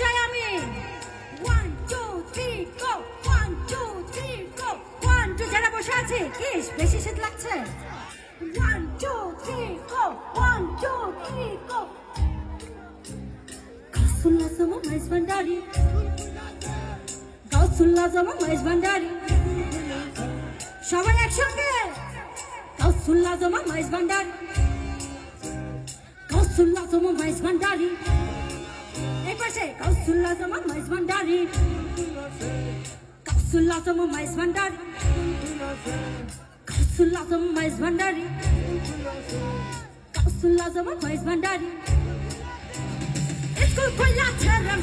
চাই আমি one two three go one two three go one two যারা বসে আছে কি বেশি শীত লাগছে one two three go one two three go mais bandari Gausulla sama mais bandari সবাই একসঙ্গে Gausulla sama mais bandari Gausulla sama mais bandari এই পাশে Gausulla sama mais bandari Gausulla sama mais bandari Gausulla sama mais bandari Gausulla sama mais bandari school খোলা ছাড়া